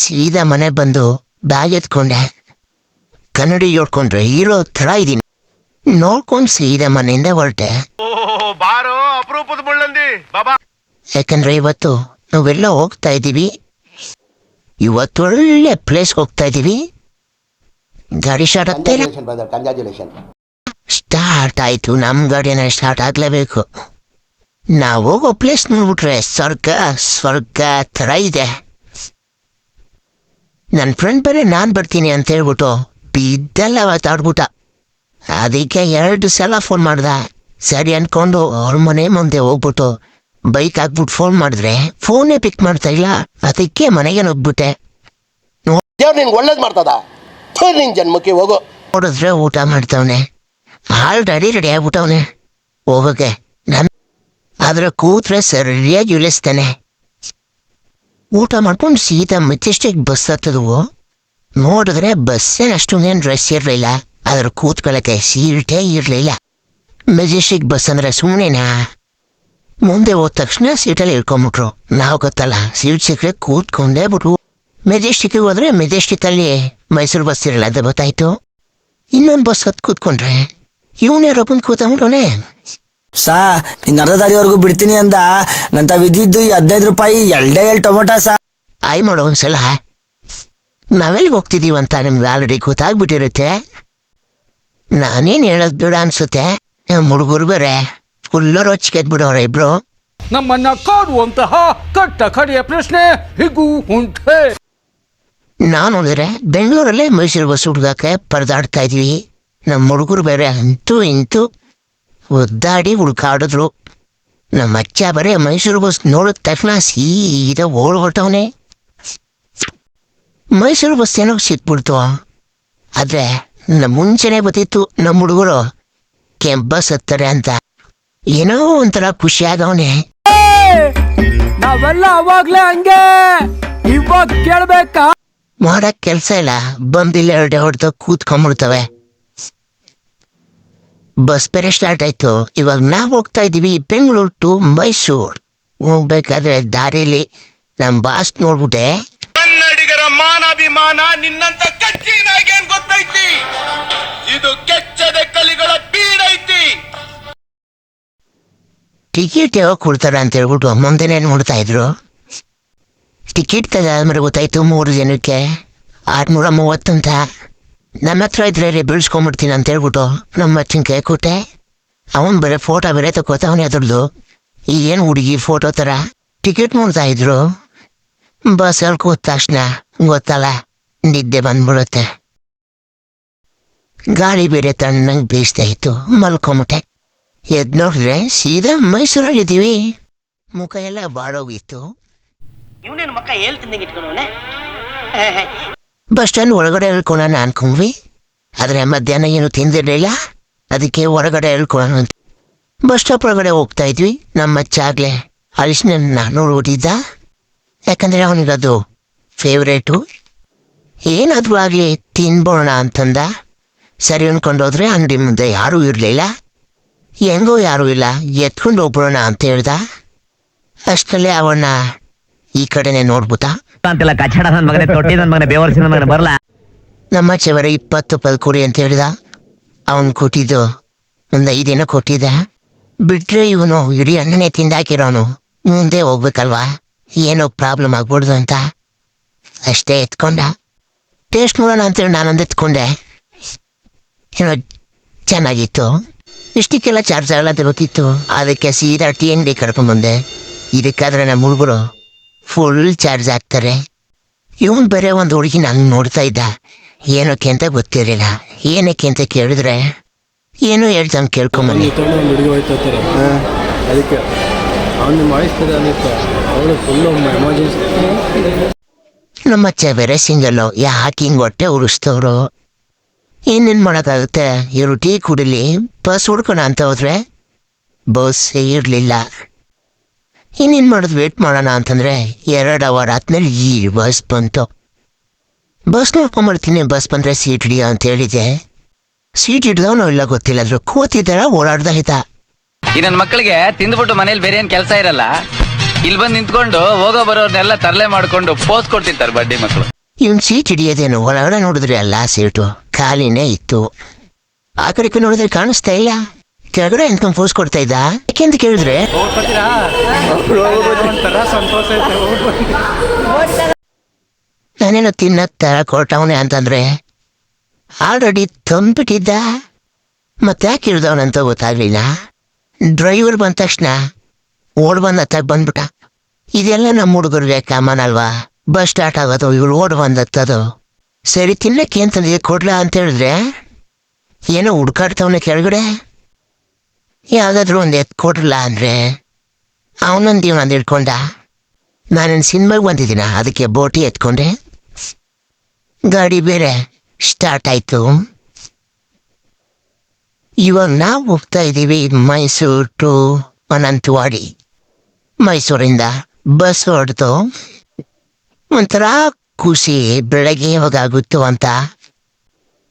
ಸೀದಾ ಮನೆ ಬಂದು ಬ್ಯಾಗ್ ಎತ್ಕೊಂಡೆ. ಕನ್ನಡಿ ಹೊಡ್ಕೊಂಡ್ರೆ ಹೀರೋ ಥರ ಇದೀನಿ. ನೋಡ್ಕೊಂಡು ಸೀದಾ ಮನೆಯಿಂದ ಹೊರಟೆ. ಬಾರೋ ಅಪರೂಪದ ಮುಳ್ಳಂದಿ. ಬಾಬಾ. ಯಾಕಂದ್ರೆ ಇವತ್ತು ನಾವೆಲ್ಲ ಹೋಗ್ತಾ ಇದ್ದೀವಿ. ಇವತ್ತು ಒಳ್ಳೆ ಪ್ಲೇಸ್ ಹೋಗ್ತಾ ಇದ್ದೀವಿ. ಗಾಡಿ ಸ್ಟಾರ್ಟ್ ಆಗ್ತಾ ಇಲ್ಲ. ಸ್ಟಾರ್ಟ್ ಆಯ್ತು. ನಮ್ ಗಾಡಿನ ಸ್ಟಾರ್ಟ್ ಆಗ್ಲೇಬೇಕು. ನಾವು ಹೋಗೋ ಪ್ಲೇಸ್ ನೋಡ್ಬಿಟ್ರೆ ಸ್ವರ್ಗ ಸ್ವರ್ಗ ತರ ಇದೆ. ನನ್ನ ಫ್ರೆಂಡ್ ಬೇರೆ ನಾನು ಬರ್ತೀನಿ ಅಂತ ಹೇಳ್ಬಿಟ್ಟು ಬಿದ್ದೆಲ್ಲ ಆಡ್ಬಿಟ್ಟ ಅದಕ್ಕೆ ಎರಡು ಸಲ ಫೋನ್ ಮಾಡ್ದ. ಸರಿ ಅಂದ್ಕೊಂಡು ಅವ್ರ ಮನೆ ಮುಂದೆ ಹೋಗ್ಬಿಟ್ಟು ಬೈಕ್ ಹಾಕ್ಬಿಟ್ಟು ಫೋನ್ ಮಾಡಿದ್ರೆ ಫೋನೇ ಪಿಕ್ ಮಾಡ್ತಾ ಇಲ್ಲ. ಅದಕ್ಕೆ ಮನೆಗೆ ನುಗ್ಬಿಟ್ಟೆ ದೇವ್ರು ನಿನ್ಗೆ ಒಳ್ಳೇದು ಮಾಡ್ತದ? ನಿನ್ ಜನ್ಮಕ್ಕೆ ಹೋಗು. ನೋಡಿದ್ರೆ ಊಟ ಮಾಡ್ತಾವನೆ. ಆಲ್ರೆಡಿ ರೆಡಿ ಆಗ್ಬಿಟ್ಟವನೆ. ಹೋಗಕ್ಕೆ. ನನ್ ಆದ್ರೆ ಕೂತ್ರೆ ಸರಿಯಾಗಿ ಇಳಿಸ್ತಾನೆ ಊಟ ಮಾಡ್ಕೊಂಡು ಸೀದಾ ಮೆಜೆಸ್ಟಿಕ್ ಬಸ್ ಹತ್ತದವು ನೋಡಿದ್ರೆ ಬಸ್ಸೇನು ಅಷ್ಟೊಂದೇನು ಡ್ರೆಸ್ ಇರಲಿಲ್ಲ. ಅದ್ರ ಕೂತ್ಕೊಳ್ಳಕ್ಕೆ ಸೀಟೇ ಇರಲಿಲ್ಲ. ಮೆಜೆಸ್ಟಿಕ್ ಬಸ್ ಅಂದ್ರೆ ಸುಮ್ಮನೆನಾ ಮುಂದೆ ಹೋದ ತಕ್ಷಣ ಸೀಟಲ್ಲಿ ಇಳ್ಕೊಂಬಿಟ್ರು. ನಾವು ಗೊತ್ತಲ್ಲ ಸೀಟ್ ಸಿಕ್ಕರೆ ಕೂತ್ಕೊಂಡೇ ಬಿಟ್ರು. ಮೆಜೆಸ್ಟಿಕ್ಗೆ ಹೋದ್ರೆ ಮೆಜೆಸ್ಟಿಕ್ ಅಲ್ಲಿ ಮೈಸೂರು ಬಸ್ ಇರಲ್ಲ, ಅದು ಗೊತ್ತಾಯ್ತು. ಇನ್ನೊಂದು ಬಸ್ ಹತ್ತು ಕೂತ್ಕೊಂಡ್ರೆ. ಇವನೇ ರೊಬ್ಬನ್ ಕೂತ ಕೂತ್ಕೊಂಡ್ರೆ ಸಾ ನಿನ್ ಅರ್ಧ ದಾರಿವರೆಗೂ ಬಿಡ್ತೀನಿ ಅಂದ. ನಂತ ವಿದ್ಯುದ್ದು ಹದಿನೈದು ರೂಪಾಯಿ ಎಲ್ಡೇ ಎಲ್ ಟೊಮೊಟೊ ಸಾ. ಆಯ್ ಮಾಡೋ ಒಂದ್ಸಲ ನಾವೆಲ್ಲಿ ಹೋಗ್ತಿದೀವಿ ಅಂತ ನಿಮ್ಗೆ ಆಲ್ರೆಡಿ ಗೊತ್ತಾಗ್ಬಿಟ್ಟಿರುತ್ತೆ. ನಾನೇನು ಹೇಳೋದ್ ಬಿಡ ಅನ್ಸುತ್ತೆ. ನಮ್ಮ ಹುಡುಗರು ಬೇರೆ. ಫುಲ್ಲು ರೊಚ್ಚಿಗೆ ಬಿಡೋರೆ ಇಬ್ರು. ನಮ್ಮನ್ನ ಕಾಡುವಂತಹ ಕಟ್ಟ ಕಡೆಯ ಪ್ರಶ್ನೆ ಹೀಗೂ ಉಂಟೆ. ನಾನು ಹೋದರೆ ಬೆಂಗಳೂರಲ್ಲೇ ಮೈಸೂರು ಬಸ್ ಹುಡ್ಗಕ್ಕೆ ಪರದಾಡ್ತಾ ಇದ್ವಿ. ನಮ್ಮ ಹುಡುಗರು ಬೇರೆ ಅಂತೂ ಇಂತೂ ಒದ್ದಾಡಿ ಹುಡುಕಾಡಿದ್ರು. ನಮ್ಮ ಅಚ್ಚ ಬರೀ ಮೈಸೂರು ಬಸ್ ನೋಡಿದ ತಕ್ಷಣ ಸೀದಾ ಓಡ್ಬಿಟ್ಟವನೆ ಮೈಸೂರು ಬಸ್ ಏನೋ ಸಿಕ್ಬಿಡ್ತು. ಆದರೆ ನಮ್ಮ ಮುಂಚೆನೆ ಗೊತ್ತಿತ್ತು ನಮ್ಮ ಹುಡುಗರು. ಕೆಂಪ್ ಬಸ್ ಹತ್ತಾರೆ ಅಂತ. ಏನೋ ಒಂಥರ ಖುಷಿ ಆಗವನೆ ನಾವೆಲ್ಲ ಅವಾಗ್ಲೇ ಹಂಗೆ. ಇವಾಗ ಕೇಳ್ಬೇಕಾ? ಮಾಡಕ್ ಕೆಲಸ ಇಲ್ಲ. ಬಂದಿಲ್ಲ ಎರಡೇ ಹೊಡೆದು ಕೂತ್ಕೊಂಡ್ಬಿಡ್ತವೆ. ಬಸ್ ಬೇರೆ ಸ್ಟಾರ್ಟ್ ಆಯ್ತು ಇವಾಗ ನಾವು ಹೋಗ್ತಾ ಇದೀವಿ ಬೆಂಗಳೂರು ಟು ಮೈಸೂರು. ಹೋಗ್ಬೇಕಾದ್ರೆ ದಾರಿಲಿ ನಮ್ ಬಾಸ್ ನೋಡ್ಬಿಟ್ಟೆ. ಕನ್ನಡಿಗರ ಮಾನಾಭಿಮಾನ ನಿನ್ನಂತ ಗೊತ್ತೈತಿ? ಇದು ಕೆಚ್ಚದ ಕಲಿಗಳ ಬೀಡೈತಿ ಟಿಕೆಟ್ ಯಾವಾಗ ಕೊಡ್ತಾರ ಅಂತ ಹೇಳ್ಬಿಟ್ಟು ಮುಂದೆನೆ ನೋಡ್ತಾ ಇದ್ರು. ಟಿಕೆಟ್ ತೆಗೆದ್ಮೇಲೆ ಗೊತ್ತಾಯ್ತು ಮೂರು ಜನಕ್ಕೆ. ಆರ್ನೂರ ಮೂವತ್ತಂತ. ನಮ್ಮ ಹತ್ರ ಇದ್ರೆ ರೀ ಬೀಳ್ಸ್ಕೊಂಬಿಡ್ತೀನಿ ಅಂತ ಹೇಳ್ಬಿಟ್ಟು ನಮ್ಮ ಅಚ್ಚನ ಕೈ ಕೊಟ್ಟೆ ಅವನು ಬೇರೆ ಫೋಟೋ ಬೇರೆ ತಗೋತಾವನೆ ಅದ್ರದ್ದು. ಈಗೇನು ಹುಡುಗಿ ಫೋಟೋ ಥರ ಟಿಕೆಟ್ ನೋಡ್ತಾ ಇದ್ರು. ಬಸ್ಸಲ್ಲಿ ಕೂತ ತಕ್ಷಣ ಗೊತ್ತಲ್ಲ, ನಿದ್ದೆ ಬಂದ್ಬಿಡುತ್ತೆ. ಗಾಳಿ ಬೇರೆ ತಣ್ಣಂಗೆ ಬೀಸ್ತಾ ಇತ್ತು, ಮಲ್ಕೊಂಬಿಟ್ಟೆ. ಎದ್ ನೋಡಿದ್ರೆ ಸೀದಾ ಮೈಸೂರಲ್ಲಿದ್ದೀವಿ. ಮುಖ ಎಲ್ಲ ಬಾಡೋಗಿತ್ತು. ಇವನೇನು ಮಕ್ಕ ಹೇಳ್ತಿದ್ದಂಗೆ ಇಟ್ಕೊಂಡವನೆ? ಬಸ್ ಸ್ಟ್ಯಾಂಡ್ ಒಳಗಡೆ ಹೇಳ್ಕೊಳೋಣ ಅನ್ಕೊಂಡ್ವಿ. ಆದ್ರೆ ಮಧ್ಯಾಹ್ನ ಏನು ತಿಂದಿರಲಿಲ್ಲ. ಅದಕ್ಕೆ ಹೊರಗಡೆ ಹೇಳ್ಕೊಳೋಣ ಅಂತ. ಬಸ್ ಸ್ಟಾಪ್ ಒಳಗಡೆ ಹೋಗ್ತಾ ಇದ್ವಿ. ನಮ್ಮ ಚಾಗ್ಲೆ ನಾನು ನೋಡ್ಬಿಟ್ಟಿದ್ದ. ಯಾಕಂದ್ರೆ ಅವನಿಗದು ಫೇವ್ರೇಟು ಏನಾದ್ರೂ ಆಗಲಿ ತಿನ್ಬೋಣ ಅಂತಂದ. ಸರಿ ಅನ್ಕೊಂಡೋದ್ರೆ ಅಂಗಡಿ ಮುಂದೆ ಯಾರೂ ಇರಲಿಲ್ಲ. ಹೆಂಗೋ ಯಾರೂ ಇಲ್ಲ. ಎತ್ಕೊಂಡು ಹೋಗ್ಬಿಡೋಣ ಅಂತ ಹೇಳ್ದ. ಅಷ್ಟರಲ್ಲೇ ಅವನ್ನ ಈ ಕಡೆನೆ ನೋಡ್ಬಿಟ್ಟ? ಅಂತೆಲ್ಲ ಕಚ್ಚಡ ನನ್ ಮಗನೇ ತೊಟ್ಟಿ ನನ್ ಮಗನೇ ಬೇವರ್ಸಿ ನನ್ ಮಗನೇ ಬರಲ್ಲ ನಮ್ಮ ಚಿವರ ಇಪ್ಪತ್ತು ಪಲ್ಕುರಿ ಅಂತ ಹೇಳಿದ. ಅವನ್ ಕೊಟ್ಟಿದ್ದು ಒಂದು ಐದಿನ ಕೊಟ್ಟಿದ್ದ. ಬಿಟ್ರೆ ಇವನು ಇಡೀ ಅಣ್ಣನೇ ತಿಂದಾಕಿರೋನು. ಮುಂದೆ ಹೋಗ್ಬೇಕಲ್ವಾ? ಏನೋ ಪ್ರಾಬ್ಲಮ್ ಆಗ್ಬಿಡ್ದು ಅಂತ. ಅಷ್ಟೇ ಎತ್ಕೊಂಡ. ಟೇಸ್ಟ್ ನೋಡೋಣ ಅಂತೇಳಿ ನಾನೊಂದು ಎತ್ಕೊಂಡೆ. ಏನೋ ಚೆನ್ನಾಗಿತ್ತು. ಇಷ್ಟಕ್ಕೆಲ್ಲ ಚಾರ್ಜ್ ಆಗಲ್ಲ ಅಂತ ಗೊತ್ತಿತ್ತು. ಅದಕ್ಕೆ ಸೀದಾ ಟಿ ಎನ್ ಡಿ ಕರ್ಕೊಂಡ್ಬಂದೆ ಇದಕ್ಕಾದ್ರೆ ನಮ್ಮ ಹುಡುಗರು ಫುಲ್ ಚಾರ್ಜ್ ಆಗ್ತಾರೆ. ಇವನು ಬೇರೆ ಒಂದು ಹುಡುಗಿ ನಂಗೆ ನೋಡ್ತಾ ಇದ್ದ. ಏನಕ್ಕೆ ಅಂತ ಗೊತ್ತಿರಲಿಲ್ಲ. ಏನಕ್ಕೆ ಅಂತ ಕೇಳಿದ್ರೆ ಏನು ಹೇಳ್ದಂಗೆ ಹೋಯ್ತಾರೆ ಅದಕ್ಕೆ ಅವನು ಮಾಡಿಸ್ತಾರೆ ಅದಕ್ಕೆ ಅವಳು ಫುಲ್ಲು ಎಮರ್ಜೆನ್ಸಿ ನಮ್ಮ ಅಚ್ಚ ಬೇರೆ ಸಿಂಗಲ್ಲು ಯಾಕೆ ಹಿಂಗೆ ಹೊಟ್ಟೆ ಉರಿಸ್ತವ್ರು ಏನೇನು ಮಾಡೋಕ್ಕಾಗುತ್ತೆ? ಇವರು ಟೀ ಕುಡಿಲಿ ಬಸ್ ಹುಡ್ಕೋಣ ಅಂತ ಹೋದ್ರೆ ಬಸ್ ಇರಲಿಲ್ಲ. ಇನ್ನೇನ್ ಮಾಡೋದು ವೇಟ್ ಮಾಡೋಣ ಅಂತಂದ್ರೆ ಎರಡು ಅವರ್ ಆದ್ಮೇಲೆ ಈ ಬಸ್ ಬಂತು. ಬಸ್ ನೋಡ್ಕೊಂಬರ್ತೀನಿ ಬಸ್ ಬಂದರೆ ಸೀಟ್ ಹಿಡಿಯ ಅಂತ ಹೇಳಿದೆ. ಸೀಟ್ ಹಿಡ್ದವನು ಇಲ್ಲ ಗೊತ್ತಿಲ್ಲ ಅದ್ರ ಕೂತಿದ್ದಾರ ಓಡಾಡ್ದ ಹಿತ? ಈ ಮಕ್ಕಳಿಗೆ ತಿಂದ್ಬಿಟ್ಟು ಮನೇಲಿ ಬೇರೆ ಏನು ಕೆಲಸ ಇರಲ್ಲ? ಇಲ್ಲಿ ಬಂದು ನಿಂತ್ಕೊಂಡು ಹೋಗೋ ಬರೋರ್ನೆಲ್ಲ ತರಲೆ ಮಾಡ್ಕೊಂಡು ಪೋಸ್ ಕೊಡ್ತಿರ್ತಾರೆ ಬಡ್ಡಿ ಮಕ್ಕಳು ಇವನ್ ಸೀಟ್ ಹಿಡಿಯೋದೇನು ಒಳಗಡೆ ನೋಡಿದ್ರೆ ಅಲ್ಲ ಸೀಟು ಖಾಲಿನೇ ಇತ್ತು. ಆ ಕಡೆ ನೋಡಿದ್ರೆ ಕಾಣಿಸ್ತಾ ಇಲ್ಲ. ಕೆಳಗಡೆ ನಿಂತ್ಕೊಂಡು ಫೋಸ್ ಕೊಡ್ತಾ ಇದ್ದ? ಯಾಕೆಂತ ಕೇಳಿದ್ರೆ? ನಾನೇನು ತಿನ್ನ ತರ ಕೊಟ್ಟವನೆ ಅಂತಂದ್ರೆ? ಆಲ್ರೆಡಿ ತಂದ್ಬಿಟ್ಟಿದ್ದ? ಮತ್ತೆ ಯಾಕೆ ಇಳ್ದವನಂತ ಗೊತ್ತಾಗ್ಲಿಲ್ಲ. ಡ್ರೈವರ್ ಬಂದ ತಕ್ಷಣ ಓಡ್ ಬಂದ ಹತ್ತಾಗ ಬಂದ್ಬಿಟ್ಟ. ಇದೆಲ್ಲ ನಮ್ಮ ಹುಡುಗರಿಗೆ ಕಾಮನ್ ಅಲ್ವಾ? ಬಸ್ ಸ್ಟಾರ್ಟ್ ಆಗೋದು, ಇವ್ರು ಓಡ್ ಬಂದತ್ತದು. ಸರಿ, ತಿನ್ನಕ್ಕೆ ಅಂತಂದ್ರೆ ಕೊಡ್ಲಾ ಅಂತ ಹೇಳಿದ್ರೆ? ಏನೋ ಹುಡ್ಕಾಡ್ತವನೆ ಕೆಳಗಡೆ? ಯಾವ್ದಾದ್ರು ಒಂದು ಎತ್ ಕೊಡ್ರಲ್ಲ ಅಂದ್ರೆ ಅವನೊಂದು ಇವನೊಂದು ಹಿಡ್ಕೊಂಡ. ನಾನೇನು ಸಿನಿಮಾಗೆ ಬಂದಿದ್ದೀನ? ಅದಕ್ಕೆ ಬೋಟಿ ಎತ್ಕೊಂಡೆ. ಗಾಡಿ ಬೇರೆ ಸ್ಟಾರ್ಟ್ ಆಯ್ತು. ಇವಾಗ ನಾವು ಹೋಗ್ತಾ ಇದ್ದೀವಿ ಮೈಸೂರು ಟು ಅನಂತವಾಡಿ. ಮೈಸೂರಿಂದ ಬಸ್ ಹೊಡೆದು ಒಂಥರ ಖುಷಿ, ಬೆಳಗ್ಗೆ ಯಾವಾಗ ಆಗುತ್ತೋ ಅಂತ.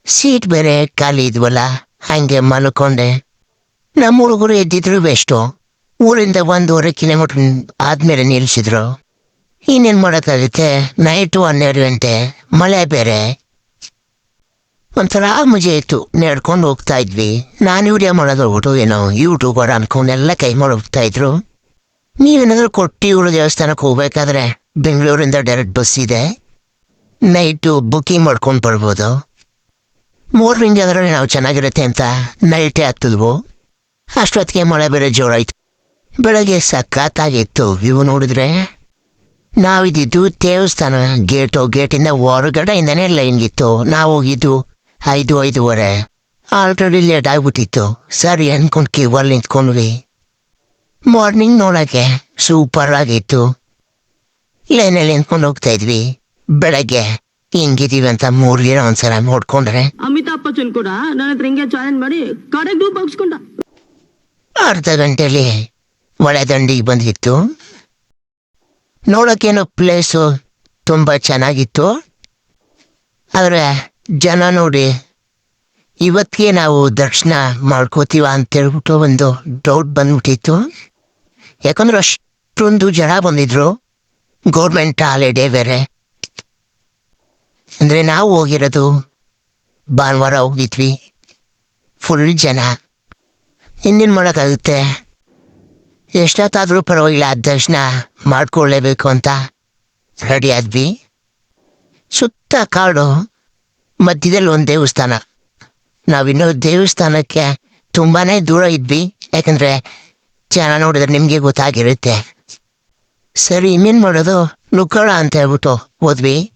ಸೀಟ್ ಬೇರೆ ಖಾಲಿ ಇದ್ವಲ್ಲ, ಹಂಗೆ ಮಲ್ಕೊಂಡೆ. ನಮ್ಮ ಹುಡುಗರು ಎದ್ದಿದ್ರು ಬೆಸ್ಟು ಊರಿಂದ ಒಂದೂವರೆ ಕಿಲೋಮೀಟರ್ ಆದ್ಮೇಲೆ ನಿಲ್ಲಿಸಿದ್ರು. ಇನ್ನೇನ್ ಮಾಡೋಕ್ಕಾಗುತ್ತೆ? ನೈಟು ಹನ್ನೆರಡು ಗಂಟೆ, ಮಳೆ ಬೇರೆ. ಒಂಥರ ಮಜೆ ಇತ್ತು. ನಡ್ಕೊಂಡು ಹೋಗ್ತಾ ಇದ್ವಿ. ನಾನು ವಿಡಿಯೋ ಮಾಡೋದು ಹೋಗ್ಬಿಟ್ಟು ಏನೋ ಯೂಟ್ಯೂಬರ್ ಅನ್ಕೊಂಡು ಅನ್ಕೊಂಡೆಲ್ಲ ಕೈ ಮಾಡಿ ಹೋಗ್ತಾ ಇದ್ರು. ನೀವೇನಾದ್ರೂ ಕೊಟ್ಟಿಗಳು ದೇವಸ್ಥಾನಕ್ಕೆ ಹೋಗ್ಬೇಕಾದ್ರೆ ಬೆಂಗಳೂರಿಂದ ಡೈರೆಕ್ಟ್ ಬಸ್ ಇದೆ. ನೈಟು ಬುಕ್ಕಿಂಗ್ ಮಾಡ್ಕೊಂಡು ಬರ್ಬೋದು. ಮೋರ್ನಿಂಗ್ ಅದರಲ್ಲಿ ನಾವು ಚೆನ್ನಾಗಿರುತ್ತೆ ಅಂತ ನೈಟೇ ಹತ್ತಿದ್ವು. ಅಷ್ಟೊತ್ತಿಗೆ ಮಳೆ ಬೇರೆ ಜೋರಾಯ್ತು. ಬೆಳಗ್ಗೆ ಸಖತ್ತಾಗಿತ್ತು ವ್ಯೂ ನೋಡಿದ್ರೆ ನಾವಿದ್ದಿದ್ದು ದೇವಸ್ಥಾನ. ಗೇಟು ಗೇಟಿಂದ ಹೊರಗಡೆಯಿಂದನೇ ಲೈನ್ಗಿತ್ತು ನಾವು ಹೋಗಿದ್ದು ಐದು, ಐದೂವರೆ. ಆಲ್ರೆಡಿ ಲೇಟ್ ಆಗ್ಬಿಟ್ಟಿತ್ತು. ಸರಿ ಅನ್ಕೊಂಡು ಕಿವಲ್ಲಿ ನಿಂತ್ಕೊಂಡ್ವಿ. ಮಾರ್ನಿಂಗ್ ನೋಡೋಕ್ಕೆ ಸೂಪರ್ ಆಗಿತ್ತು. ಲೈನಲ್ಲಿ ನಿಂತ್ಕೊಂಡು ಹೋಗ್ತಾ ಇದ್ವಿ. ಬೆಳಗ್ಗೆ ಹಿಂಗಿದೀವಿ ಅಂತ ಮೂರು ದಿನ ಒಂದ್ಸಲ ನೋಡ್ಕೊಂಡ್ರೆ. ಅಮಿತಾಬ್ ಬಚ್ಚನ್ ಕೂಡ ನನ್ನ ಹತ್ರ ಹಿಂಗೆ ಚಾಲೆಂಜ್ ಮಾಡಿ ಕಡೆಗೂ ಬಗ್ಸ್ಕೊಂಡ ಅರ್ಧ ಗಂಟೆಯಲ್ಲಿ ಒಳೆ ದಂಡಿಗೆ ಬಂದಿತ್ತು. ನೋಡೋಕ್ಕೇನೋ ಪ್ಲೇಸು ತುಂಬ ಚೆನ್ನಾಗಿತ್ತು. ಆದರೆ ಜನ ನೋಡಿ, ಇವತ್ತಿಗೆ ನಾವು ದರ್ಶನ ಮಾಡ್ಕೋತೀವ ಅಂತೇಳ್ಬಿಟ್ಟು ಒಂದು ಡೌಟ್ ಬಂದ್ಬಿಟ್ಟಿತ್ತು. ಯಾಕಂದ್ರೆ ಅಷ್ಟೊಂದು ಜನ ಬಂದಿದ್ರು. ಗೌರ್ಮೆಂಟ್ ಹಾಲಿಡೇ ಬೇರೆ. ಅಂದರೆ ನಾವು ಹೋಗಿರೋದು ಭಾನುವಾರ ಹೋಗಿದ್ವಿ. ಫುಲ್ ಜನ. ಇನ್ನೇನು ಮಾಡೋಕ್ಕಾಗುತ್ತೆ? ಎಷ್ಟೊತ್ತಾದರೂ ಪರವಾಗಿಲ್ಲ ದರ್ಶನ ಮಾಡ್ಕೊಳ್ಳೇಬೇಕು ಅಂತ. ರೆಡಿ ಆದ್ವಿ. ಸುತ್ತ ಕಾಡು, ಮಧ್ಯದಲ್ಲಿ ಒಂದು ದೇವಸ್ಥಾನ. ನಾವಿನ್ನೂ ದೇವಸ್ಥಾನಕ್ಕೆ ತುಂಬಾನೇ ದೂರ ಇದ್ವಿ. ಯಾಕಂದರೆ ಜನ ನೋಡಿದ್ರೆ ನಿಮಗೆ ಗೊತ್ತಾಗಿರುತ್ತೆ. ಸರಿ, ಇನ್ನೇನು ಮಾಡೋದು? ನುಗ್ಗೋಣ ಅಂತ ಹೇಳ್ಬಿಟ್ಟು ಹೋದ್ವಿ.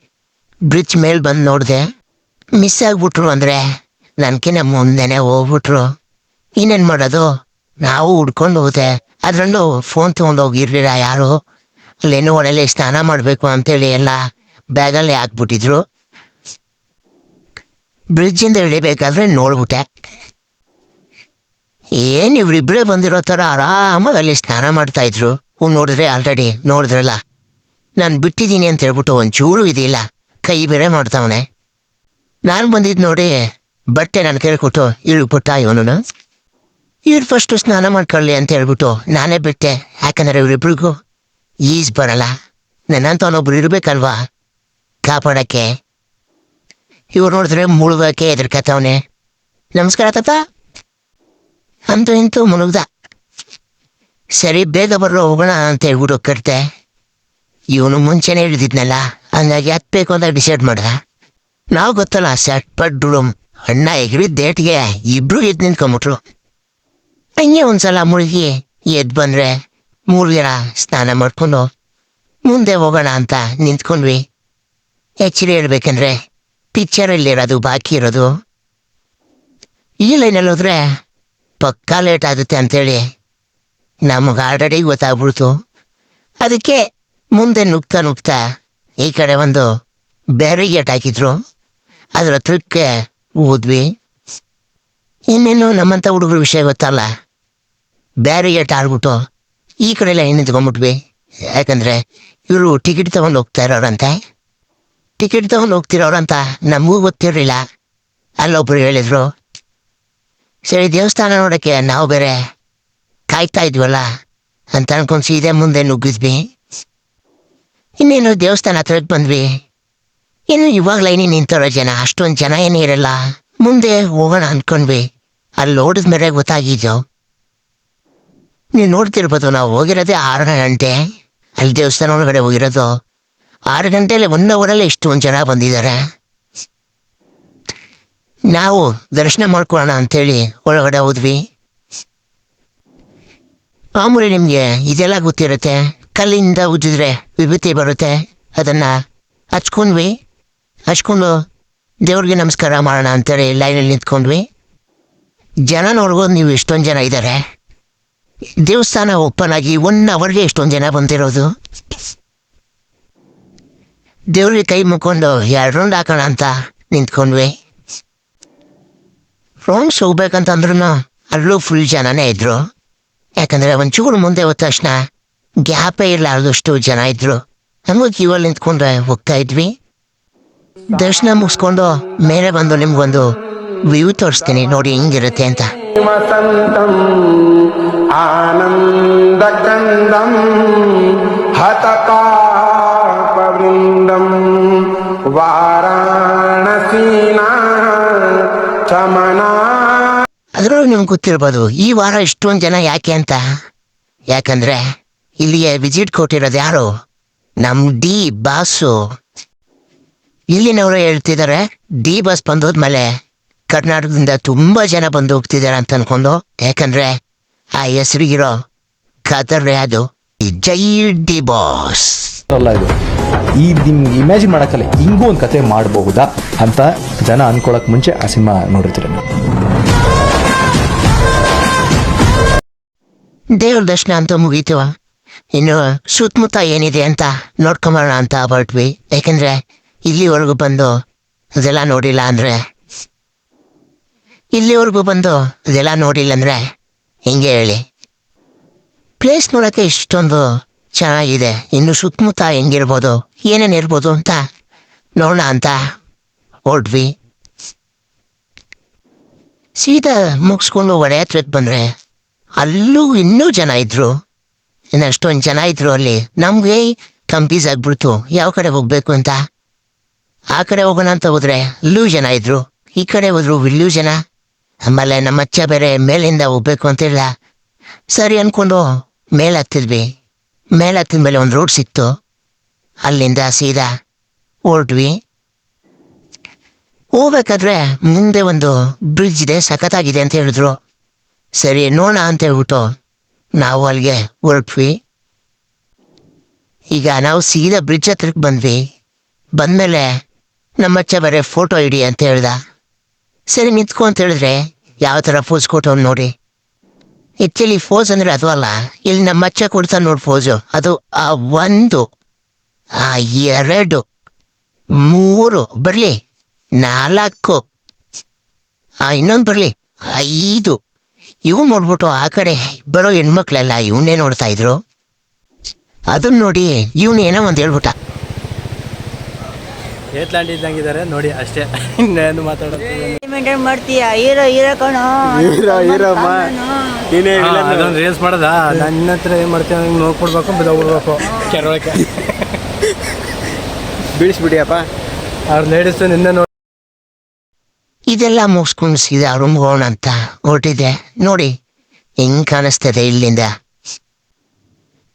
ಬ್ರಿಡ್ಜ್ ಮೇಲೆ ಬಂದು ನೋಡಿದೆ. ಮಿಸ್ ಆಗಿಬಿಟ್ರು ಅಂದರೆ ನನ್ಕಿನ ಮುಂದೆನೆ ಹೋಗ್ಬಿಟ್ರು. ಇನ್ನೇನು ಮಾಡೋದು? ನಾವು ಹುಡ್ಕೊಂಡು ಹೋದೆ. ಅದರಲ್ಲೂ ಫೋನ್ ತೊಗೊಂಡು ಹೋಗಿರ್ಲಿಲ್ಲ ಯಾರು? ಅಲ್ಲೇನು ಒಳಲೆ ಸ್ನಾನ ಮಾಡಬೇಕು ಅಂತೇಳಿ ಎಲ್ಲ ಬ್ಯಾಗಲ್ಲಿ ಹಾಕ್ಬಿಟ್ಟಿದ್ರು. ಬ್ರಿಡ್ಜಿಂದ ಇಳಿಬೇಕಾದ್ರೆ ನೋಡ್ಬಿಟ್ಟೆ. ಏನು ಇವ್ರಿಬ್ರೇ ಬಂದಿರೋ ಥರ ಆರಾಮಾಗಿ ಅಲ್ಲಿ ಸ್ನಾನ ಮಾಡ್ತಾ ಇದ್ರು. ನೋಡಿದ್ರೆ ಆಲ್ರೆಡಿ ನೋಡಿದ್ರಲ್ಲ. ನಾನು ಬಿಟ್ಟಿದ್ದೀನಿ ಅಂತ ಹೇಳ್ಬಿಟ್ಟು ಒಂಚೂರು ಇದಿಲ್ಲ. ಕೈ ಬೇರೆ ಮಾಡ್ತಾವನೆ. ನಾನು ಬಂದಿದ್ದು ನೋಡಿ ಬಟ್ಟೆ ನಾನು ಕೇಳ್ಕೊಟ್ಟು ಇಳಿಬಿಟ್ಟ ಇವನು ಇವ್ರು ಫಸ್ಟು ಸ್ನಾನ ಮಾಡ್ಕೊಳ್ಳಿ ಅಂತ ಹೇಳ್ಬಿಟ್ಟು ನಾನೇ ಬಿಟ್ಟೆ. ಯಾಕಂದ್ರೆ ಇವ್ರಿಬ್ರಿಗೂ ಈಜ್ ಬರಲ್ಲ. ನನ್ನಂತವನೊಬ್ರು ಇರ್ಬೇಕಲ್ವಾ? ಕಾಪಾಡಕ್ಕೆ. ಇವ್ರು ನೋಡಿದ್ರೆ ಮುಳುಗಕ್ಕೆ ಎದುರ್ಕತ್ತವನೆ ನಮಸ್ಕಾರ ತಾತ. ಅಂತೂ ಇಂತೂ ಮುಳುಗ್ದ. ಸರಿ, ಬೇಗ ಬರೋ ಹೋಗೋಣ ಅಂತ ಹೇಳ್ಬಿಟ್ಟು ಕಟ್ತೆ ಇವನು ಮುಂಚೆನೆ ಹಿಡಿದಿದ್ನಲ್ಲ, ಹಂಗಾಗಿ ಹತ್ಬೇಕು ಅಂತ ಡಿಸೈಡ್ ಮಾಡ್ದ. ನಾವು ಗೊತ್ತಲ್ಲ ಸಟ್ ಪಟ್ ಡುಡುಮ್. ಅಣ್ಣ ಎಗ್ರಿದ ಡೇಟ್ಗೆ ಇಬ್ರು ಎದ್ದು ನಿಂತ್ಕೊಂಬಿಟ್ರು ಹಂಗೆ ಒಂದ್ಸಲ ಮುಳುಗಿ ಎದ್ದು ಬಂದ್ರೆ ಮೂರು ಜನ ಸ್ನಾನ ಮಾಡ್ಕೊಂಡು ಮುಂದೆ ಹೋಗೋಣ ಅಂತ ನಿಂತ್ಕೊಂಡ್ವಿ ಆ್ಯಕ್ಚುಲಿ ಹೇಳ್ಬೇಕಂದ್ರೆ ಪಿಕ್ಚರಲ್ಲಿರೋದು ಬಾಕಿ ಇರೋದು ಈ ಲೈನಲ್ಲಿ ಹೋದ್ರೆ ಪಕ್ಕಾ ಲೇಟ್ ಆಗುತ್ತೆ ಅಂತೇಳಿ ನಮಗೆ ಆಲ್ರೆಡಿ ಗೊತ್ತಾಗ್ಬಿಡ್ತು ಅದಕ್ಕೆ ಮುಂದೆ ನುಗ್ತಾ ನುಗ್ತಾ ಈ ಕಡೆ ಒಂದು ಬ್ಯಾರಿಗೇಟ್ ಹಾಕಿದ್ರು ಅದರ ಹತ್ರಕ್ಕೆ ಹೋದ್ವಿ ಇನ್ನೇನು ನಮ್ಮಂಥ ಹುಡುಗರ ವಿಷಯ ಗೊತ್ತಲ್ಲ? ಬ್ಯಾರಿಗೇಟ್ ಆಡ್ಬಿಟ್ಟು ಈ ಕಡೆ ಎಲ್ಲ ನಿಂತ್ಕೊಂಡ್ಬಿಟ್ವಿ ಯಾಕಂದ್ರೆ ಇವರು ಟಿಕೆಟ್ ತೊಗೊಂಡು ಹೋಗ್ತಾ ಇರೋರಂತೆ. ಟಿಕೆಟ್ ತಗೊಂಡು ಹೋಗ್ತಿರೋರಂತ ನಮಗೂ ಗೊತ್ತಿರಲಿಲ್ಲ. ಅಲ್ಲೊಬ್ರು ಹೇಳಿದ್ರು, ಸರಿ, ದೇವಸ್ಥಾನ ನೋಡೋಕ್ಕೆ ನಾವು ಬೇರೆ ಕಾಯ್ತಾ ಇದ್ವಲ್ಲ? ಅಂತ ಅನ್ಕೊಂಡು ಸೀದೆ ಮುಂದೆ ನುಗ್ಗಿದ್ವಿ. ಇನ್ನೇನು ದೇವಸ್ಥಾನ ಹತ್ರಕ್ಕೆ ಬಂದ್ವಿ. ಇನ್ನು ಇವಾಗ ಲೈನಿಗೆ ನಿಂತಿರೋ ಜನ, ಅಷ್ಟೊಂದು ಜನ ಏನೂ ಇರಲ್ಲ. ಮುಂದೆ ಹೋಗೋಣ ಅನ್ಕೊಂಡ್ವಿ. ಅಲ್ಲಿ ನೋಡಿದ ಮೇಲೆ ಗೊತ್ತಾಗಿದ್ದು. ನೀವು ನೋಡ್ತಿರ್ಬೋದು, ನಾವು ಹೋಗಿರೋದೇ ಆರು ಗಂಟೆ. ಅಲ್ಲಿ ದೇವಸ್ಥಾನ ಒಳಗಡೆ ಹೋಗಿರೋದು. ಆರು ಗಂಟೆಯಲ್ಲಿ ಒನ್ ಅವರಲ್ಲಿ ಇಷ್ಟೊಂದು ಜನ ಬಂದಿದ್ದಾರೆ. ನಾವು ದರ್ಶನ ಮಾಡ್ಕೊಳ್ಳೋಣ ಅಂಥೇಳಿ ಒಳಗಡೆ ಹೋದ್ವಿ. ಮಾಮೂಲಿ ನಿಮಗೆ ಇದೆಲ್ಲ ಗೊತ್ತಿರುತ್ತೆ? ಕಲ್ಲಿಂದ ಉಜ್ಜಿದ್ರೆ ವಿಭೂತಿ ಬರುತ್ತೆ. ಅದನ್ನ ಹಚ್ಕೊಂಡ್ವಿ. ಹಚ್ಕೊಂಡು ದೇವ್ರಿಗೆ ನಮಸ್ಕಾರ ಮಾಡೋಣ ಅಂತೇಳಿ ಲೈನಲ್ಲಿ ನಿಂತ್ಕೊಂಡ್ವಿ. ಜನ ನೋಡ್ಬೋದು ನೀವು ಎಷ್ಟೊಂದು ಜನ ಇದ್ದಾರೆ ದೇವಸ್ಥಾನ ಓಪನ್ ಆಗಿ ಒನ್ ಅವರ್ಗೆ ಎಷ್ಟೊಂದು ಜನ ಬಂದಿರೋದು. ದೇವ್ರಿಗೆ ಕೈ ಮುಕ್ಕೊಂಡು ಎರಡು ರೌಂಡ್ ಹಾಕೋಣ ಅಂತ ನಿಂತ್ಕೊಂಡ್ವಿ. ರೌಂಡ್ಸ್ ಹೋಗ್ಬೇಕಂತಂದ್ರೂ ಅಲ್ಲೂ ಫುಲ್ ಜನನೇ ಇದ್ರು. ಯಾಕಂದ್ರೆ ಒಂಚೂರು ಮುಂದೆ ಹೋದ ತಕ್ಷಣ ಗ್ಯಾಪೇ ಇರಲಾರ್ದಷ್ಟು ಜನ ಇದ್ರು. ನಮಗೂ ಕ್ಯೂವಲ್ಲಿ ನಿಂತ್ಕೊಂಡು ಹೋಗ್ತಾ ಇದ್ವಿ. ದರ್ಶನ ಮುಗಿಸ್ಕೊಂಡು ಮೇಲೆ ಬಂದು ನಿಮ್ಗೊಂದು ವ್ಯೂ ತೋರಿಸ್ತೀನಿ. ನೋಡಿ ಹಿಂಗಿರುತ್ತೆ ಅಂತ. ವಸಂತಂ ಆನಂದಕಂದಂ ಹತಕಾಪವೃಂದಂ ವಾರಾಣಸೀನ ಚಮನಾ. ಅದ್ರೊಳಗೆ ನಿಮ್ಗೆ ಗೊತ್ತಿರ್ಬೋದು ಈ ವಾರ ಇಷ್ಟೊಂದು ಜನ ಯಾಕೆ ಅಂತ. ಯಾಕಂದ್ರೆ ಇಲ್ಲಿಗೆ ವಿಸಿಟ್ ಕೊಟ್ಟಿರೋದು ಯಾರು? ನಮ್ ಡಿ ಬಾಸು. ಇಲ್ಲಿನವರು ಹೇಳ್ತಿದ್ದಾರೆ ಡಿ ಬಸ್ ಬಂದೋದ್ಮೇಲೆ ಕರ್ನಾಟಕದಿಂದ ತುಂಬಾ ಜನ ಬಂದು ಹೋಗ್ತಿದ್ದಾರೆ ಅಂತ ಅನ್ಕೊಂಡು ಯಾಕಂದ್ರೆ ಆ ಹೆಸರಿಗಿರೋ ಕದರ್ರೆ ಅದು. ಜೈ ಡಿ ಬಾಸ್ ಅಲ್ಲ ಇದು. ಈ ನಿಮ್ಗೆ ಇಮ್ಯಾಜಿನ್ ಮಾಡೋಕ್ಕಲ್ಲ ಹಿಂಗೂ ಒಂದು ಕತೆ ಮಾಡಬಹುದಾ ಅಂತ ಜನ ಅನ್ಕೊಳಕ್ ಮುಂಚೆ ಆ ಸಿನಿಮಾ ನೋಡಿರ್ತೀರ ನೀವು. ದೇವ್ರ ದರ್ಶನ ಅಂತ ಮುಗೀತು. ಇನ್ನು ಸುತ್ತಮುತ್ತ ಏನಿದೆ ಅಂತ ನೋಡ್ಕೊಂಬರೋಣ ಅಂತ ಹೊರಟ್ವಿ. ಯಾಕಂದ್ರೆ ಇಲ್ಲಿವರೆಗೂ ಬಂದು ಅದೆಲ್ಲ ನೋಡಿಲ್ಲ ಅಂದ್ರೆ? ಇಲ್ಲಿವರೆಗೂ ಬಂದು ಅದೆಲ್ಲ ನೋಡಿಲ್ಲ ಅಂದ್ರೆ ಹಿಂಗೆ ಹೇಳಿ? ಪ್ಲೇಸ್ ನೋಡೋಕ್ಕೆ ಇಷ್ಟೊಂದು ಚೆನ್ನಾಗಿದೆ. ಇನ್ನು ಸುತ್ತಮುತ್ತ ಹೆಂಗಿರ್ಬೋದು? ಏನೇನು ಇರ್ಬೋದು ಅಂತ ನೋಡೋಣ ಅಂತ ಹೊರಟ್ವಿ. ಸೀದಾ ಮುಗಿಸ್ಕೊಂಡು ಒಡೆ ಹತ್ರಕ್ಕೆ ಬಂದರೆ ಅಲ್ಲೂ ಇನ್ನೂ ಜನ ಇದ್ರು. ಇನ್ನು ಅಷ್ಟೊಂದು ಜನ ಇದ್ರು ಅಲ್ಲಿ. ನಮಗೆ ಕಂಪೀಸ್ ಆಗ್ಬಿಡ್ತು. ಯಾವ ಕಡೆ ಹೋಗ್ಬೇಕು ಅಂತ? ಆ ಕಡೆ ಹೋಗೋಣ ಅಂತ ಹೋದ್ರೆ ಅಲ್ಲೂ ಜನ ಇದ್ರು. ಈ ಕಡೆ ಹೋದ್ರು ಇಲ್ಲೂ ಜನ. ಆಮೇಲೆ ನಮ್ಮ ಅಚ್ಚ ಬೇರೆ ಮೇಲಿಂದ ಹೋಗ್ಬೇಕು ಅಂತಿಲ್ಲ ಸರಿ ಅನ್ಕೊಂಡು ಮೇಲೆ ಹತ್ತಿದ್ವಿ. ಮೇಲೆ ಹತ್ತಿದ ಮೇಲೆ ಒಂದು ರೋಡ್ ಸಿಕ್ತು. ಅಲ್ಲಿಂದ ಸೀದಾ ಹೊರಟ್ವಿ. ಹೋಗ್ಬೇಕಾದ್ರೆ ಮುಂದೆ ಒಂದು ಬ್ರಿಡ್ಜ್ ಇದೆ, ಸಖತ್ತಾಗಿದೆ ಅಂತ ಹೇಳಿದ್ರು. ಸರಿ ನೋಡೋಣ ಅಂತ ಹೇಳ್ಬಿಟ್ಟು ನಾವು ಅಲ್ಲಿಗೆ ಹೊರಟ್ವಿ. ಈಗ ನಾವು ಸೀದಾ ಬ್ರಿಡ್ಜ್ ಹತ್ರಕ್ಕೆ ಬಂದ್ವಿ. ಬಂದ್ಮೇಲೆ ನಮ್ಮಚ್ಚ ಬರೀ ಫೋಟೋ ಇಡಿ ಅಂತ ಹೇಳ್ದ. ಸರಿ ನಿಂತ್ಕೊ ಅಂತ ಹೇಳಿದ್ರೆ ಯಾವ ಥರ ಫೋಸ್ ಕೊಟ್ಟವ್ನು ನೋಡಿ. ಆ್ಯಕ್ಚುಲಿ ಫೋಸ್ ಅಂದರೆ ಅದು ಅಲ್ಲ, ಇಲ್ಲಿ ನಮ್ಮ ಅಚ್ಚ ಕೊಡ್ತಾನೆ ನೋಡಿ ಫೋಸು. ಅದು ಆ ಒಂದು, ಆ ಎರಡು, ಮೂರು, ಬರಲಿ, ನಾಲ್ಕು ಇನ್ನೊಂದು ಬರಲಿ, ಐದು. ಇವು ನೋಡ್ಬಿಟ್ಟು ಆ ಕಡೆ ಬರೋ ಹೆಣ್ಮಕ್ಳೆಲ್ಲ ಇವನ್ನೇ ನೋಡ್ತಾ ಇದ್ರು. ಅದನ್ನ ನೋಡಿ ಇವನೇನೋ ಒಂದು ಹೇಳ್ಬಿಟ್ಟ. ಏತ್ಲಾಂಡ್ ಇದ್ದಂಗಿದ್ದಾರೆ ನೋಡಿ ಅಷ್ಟೇ. ಇನ್ನೇನು ಮಾತಾಡೋದು? ಮಾಡ್ತೀಯ ಹೀರೋ ಹೀರೋ ಕಣೋ. ಹೀರೋ ಹೀರೋಮ್ಮ ನೀನೇ ಅದೊಂದು ರೇಸ್ ಮಾಡೋದಾ? ನನ್ನ ಹತ್ರ ಏನು ಮಾಡ್ತೀನಿ ಹಂಗೆ ನೋಡ್ಕೊಡ್ಬೇಕು ಬಿದ್ದೋಗ್ಬಿಡ್ಬೇಕು ಕೆರೊಳಕ್ಕೆ. ಬೀಳಿಸ್ಬಿಡಿಯಪ್ಪ ಅವ್ರ ಲೇಡೀಸು ನಿನ್ನೆ ನೋಡಿ ಇದೆಲ್ಲ ಮುಗಿಸ್ಕೊಂಡು ಸೀದಾ ರೂಮ್ ಹೋಗೋಣ ಅಂತ ಹೊರಟಿದೆ. ನೋಡಿ ಹೆಂಗ್ ಕಾಣಿಸ್ತದೆ ಇಲ್ಲಿಂದ?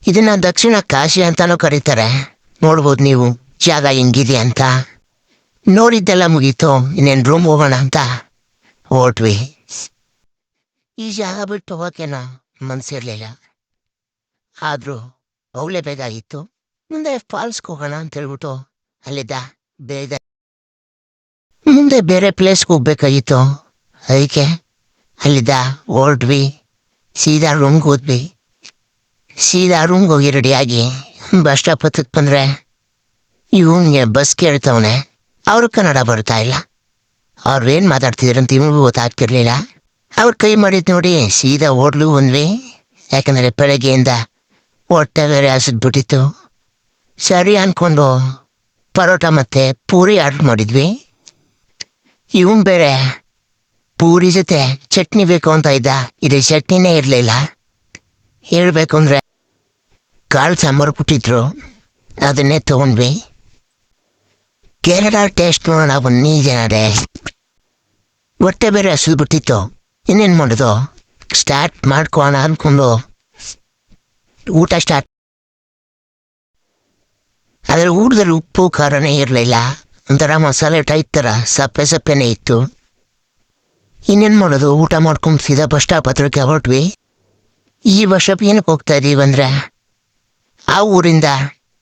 ಇದನ್ನ ದಕ್ಷಿಣ ಕಾಶಿ ಅಂತಾನೂ ಕರೀತಾರೆ. ನೋಡ್ಬೋದು ನೀವು. ಜಾಗ ಹೆಂಗಿದೆ ಅಂತ ನೋಡಿದ್ದೆಲ್ಲ ಮುಗೀತು ಇನ್ನೇನು ರೂಮ್ ಹೋಗೋಣ ಅಂತ ಹೊರಟ್ವಿ ಈ ಜಾಗ ಬಿಟ್ಟು ಹೋಗೋಕೆನ ಮನಸ್ಸಿರಲಿಲ್ಲ ಆದರೂ ಹೋಗ್ಲೇಬೇಕಾಗಿತ್ತು ಮುಂದೆ ಫಾಲ್ಸ್ಗೆ ಹೋಗೋಣ ಅಂತ ಹೇಳ್ಬಿಟ್ಟು ಅಲ್ಲಿದ್ದ ಬೇಗ ಮುಂದೆ ಬೇರೆ ಪ್ಲೇಸ್ಗೆ ಹೋಗ್ಬೇಕಾಗಿತ್ತು ಅದಕ್ಕೆ ಅಲ್ಲಿದ್ದ ಹೊರಟ್ವಿ ಸೀದಾ ರೂಮ್ಗೆ ಹೋದ್ವಿ ಸೀದಾ ರೂಮ್ಗೆ ಹೋಗಿ ರೆಡಿಯಾಗಿ ಬಸ್ ಸ್ಟಾಪ್ ಹತ್ತಕ್ಕೆ ಬಂದರೆ ಇವನ್ಗೆ ಬಸ್ ಕೇಳ್ತವನೆ. ಅವರು ಕನ್ನಡ ಬರ್ತಾ ಇಲ್ಲ. ಅವ್ರು ಏನು ಮಾತಾಡ್ತಿದ್ರು ಅಂತ ಇವನಿಗೂ ಗೊತ್ತಾಗ್ತಿರ್ಲಿಲ್ಲ. ಅವ್ರು ಕೈ ಮಾಡಿದ್ ನೋಡಿ ಸೀದಾ ಓಡ್ಲು ಬಂದ್ವಿ ಯಾಕಂದರೆ ಬೆಳಗ್ಗೆಯಿಂದ ಹೊಟ್ಟೆ ಬೇರೆ ಹಸಿದ್ಬಿಟ್ಟಿತ್ತು. ಸರಿ ಅನ್ಕೊಂಡು ಪರೋಟ ಮತ್ತೆ ಪೂರಿ ಆರ್ಡ್ರ್ ಮಾಡಿದ್ವಿ. ಇವನ್ ಬೇರೆ ಪೂರಿ ಜೊತೆ ಚಟ್ನಿ ಬೇಕು ಅಂತ ಇದ್ದ. ಇದು ಚಟ್ನಿನೇ ಇರಲಿಲ್ಲ. ಹೇಳಬೇಕು ಅಂದ್ರೆ ಕಾಳು ಸಾಂಬಾರು ಕೊಟ್ಟಿದ್ರು. ಅದನ್ನೇ ತಗೊಂಡ್ವಿ. ಕೇರಳ ಟೇಸ್ಟ್ ನೋಡೋಣ ಬನ್ನಿ ಜನರೇ ಹೊಟ್ಟೆ ಬೇರೆ ಹಸಿದು ಬಿಟ್ಟಿತ್ತು ಇನ್ನೇನು ಮಾಡೋದು ಸ್ಟಾರ್ಟ್ ಮಾಡ್ಕೋಣ ಅಂದ್ಕೊಂಡು ಊಟ ಸ್ಟಾರ್ಟ್ ಅದರ ಊಟದಲ್ಲಿ ಉಪ್ಪು ಖಾರನೇ ಇರಲಿಲ್ಲ ಒಂಥರ ಮಸಾಲೆ ಟೈಪ್ ಥರ ಸಪ್ಪೆ ಸಪ್ಪೆನೇ ಇತ್ತು ಇನ್ನೇನು ಮಾಡೋದು ಊಟ ಮಾಡ್ಕೊಂಡು ಸೀದಾ ಬಸ್ ಸ್ಟಾಪ್ ಹತ್ರಕ್ಕೆ ಹೊರಟ್ವಿ ಈ ಬಸ್ ಸ್ಟಾಪ್ ಏನಕ್ಕೆ ಹೋಗ್ತಾ ಇದ್ದೀವಿ ಅಂದರೆ ಆ ಊರಿಂದ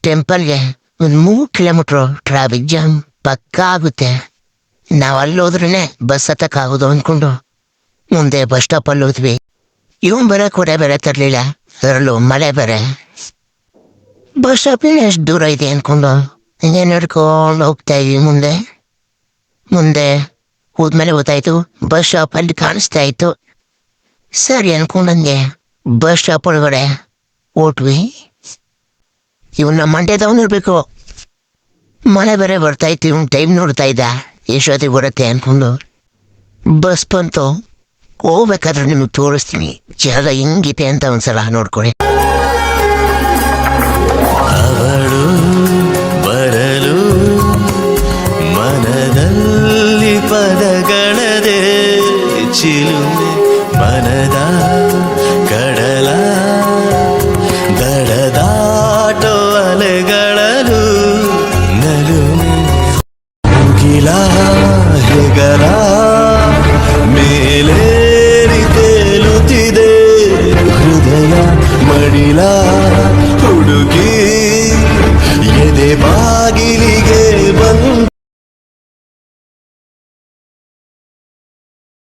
ಟೆಂಪಲ್ಗೆ ಒಂದು ಮೂರು ಕಿಲೋಮೀಟ್ರು ಟ್ರಾಫಿಕ್ ಜಾಮ್ ಪಕ್ಕ ಆಗುತ್ತೆ ನಾವು ಅಲ್ಲಿ ಹೋದ್ರೇ ಬಸ್ ಹತ್ತಕ್ಕಾಗೋದು ಅಂದ್ಕೊಂಡು ಮುಂದೆ ಬಸ್ ಸ್ಟಾಪಲ್ಲಿ ಹೋದ್ವಿ ಇವನ್ ಬರೋ ಕೂಡ ಬೇರೆ ತರಲಿಲ್ಲ, ಅದರಲ್ಲೂ ಮಳೆ ಬೇರೆ. ಬಸ್ ಸ್ಟಾಪಿಂದ ಎಷ್ಟು ದೂರ ಇದೆ ಅಂದ್ಕೊಂಡು ಹಿಂಗೆ ನಡ್ಕೊಂಡು ಹೋಗ್ತಾ ಇದ್ವಿ ಮುಂದೆ. ಮುಂದೆ ಹೋದ್ಮೇಲೆ ಗೊತ್ತಾಯ್ತು ಬಸ್ ಸ್ಟಾಪ್ ಅಲ್ಲಿ ಕಾಣಿಸ್ತಾ ಇತ್ತು. ಸರಿ ಅನ್ಕೊಂಡಂಗೆ ಬಸ್ ಸ್ಟಾಪ್ ಒಳಗಡೆ ಓಟ್ವಿ. ಇವನ್ನ ಮಂಡ್ಯದವನು ಇರಬೇಕು. ಮಳೆ ಬೇರೆ ಬರ್ತಾ ಇತ್ತು ಇವ್ನು ಟೈಮ್ ನೋಡ್ತಾ ಇದ್ದ ಎಷ್ಟೊತ್ತಿಗೆ ಬರುತ್ತೆ ಅನ್ಕೊಂಡು. ಬಸ್ ಬಂತು. ಹೋಗ್ಬೇಕಾದ್ರೆ ನಿಮಗೆ ತೋರಿಸ್ತೀನಿ. ಜಾಗ ಹೆಂಗಿದೆ ಅಂತ ಒಂದ್ಸಲ ನೋಡ್ಕೊಳ್ಳಿ. ಬರಲು ಮನದಲ್ಲಿ ಪದಗಳದೆ, ಚಿಲುಮೆ ಮನದ ಕಡಲ